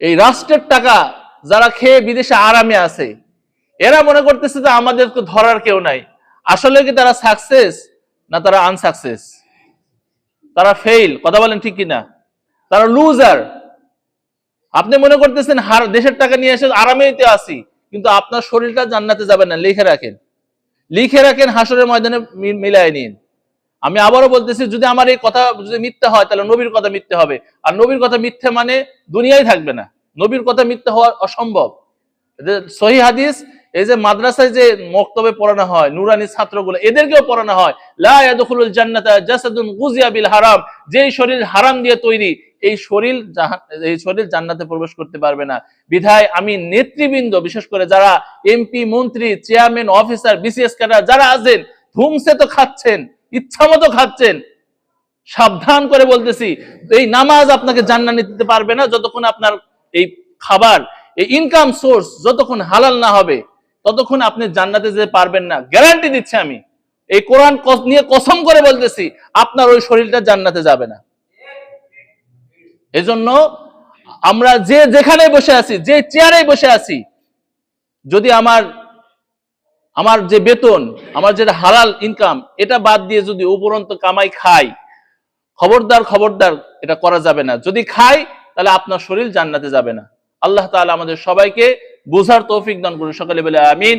এই রাষ্ট্রের টাকা যারা খেয়ে বিদেশে আরামে আছে, এরা মনে করতেছে যে আমাদেরকে ধরার কেউ নাই। আসলে কি তারা সাকসেস না তারা আনসাকসেস তারা ফেইল কথা বলেন ঠিক কিনা? তারা লুজার আপনি মনে করতেছেন, হার, দেশের টাকা নিয়ে এসে আরামেতে আসি কিন্তু আপনার শরীরটা জান্নাতে যাবে না। লিখে রাখেন। লিখে রাখেন হাসরের ময়দানে মিলায় নিন। আমি আবারও বলতেছি, যদি আমার এই কথা যদি মিথ্যা হয়, তাহলে নবীর কথা মিথ্যে হবে। আর নবীর কথা মিথ্যে মানে দুনিয়ায় থাকবে না। নবীর কথা মিথ্যে হওয়া অসম্ভব। সহি হাদিস, এই যে মাদ্রাসায় যে মক্তবে পড়ানো হয়, নুরানি ছাত্রগুলো, এদেরকেও পড়ানো হয়। লা জান্নাতা জাসাদুন গুজিয়া বিল হারাম। যেই শরীর হারাম দিয়ে তৈরি, এই শরীর এই শরীর জান্নাতে প্রবেশ করতে পারবে না। বিধায় আমি নেতৃবৃন্দ, বিশেষ করে যারা এমপি, মন্ত্রী, চেয়ারম্যান, অফিসার, বিসিএস ক্যাডার, যারা আছেন ধুমসে তো খাচ্ছেন। ইচ্ছা মতো খাচ্ছেন। সাবধান করে বলতেছি, এই নামাজ আপনাকে জান্নাত দিতে পারবে না যতক্ষণ আপনার এই খাবার, এই ইনকাম সোর্স যতক্ষণ হালাল না হবে, ততক্ষণ আপনি জান্নাতে যেতে পারবেন না। গ্যারান্টি দিচ্ছি আমি। এই কোরআন নিয়ে কসম করে বলতেছি, আপনার ওই শরীরটা জান্নাতে যাবে না। এজন্য আমরা যে যেখানে বসে আছি, যে চেয়ারে বসে আছি, যদি আমার আমার যে বেতন, আমার যেটা হালাল ইনকাম এটা বাদ দিয়ে যদি উপরন্ত কামাই খাই, খবরদার খবরদার এটা করা যাবে না। যদি খাই, তাহলে আপনার শরীর জান্নাতে যাবে না। আল্লাহ তাহলে আমাদের সবাইকে বোঝার তৌফিক দান করুন। সকালে বেলা আমিন।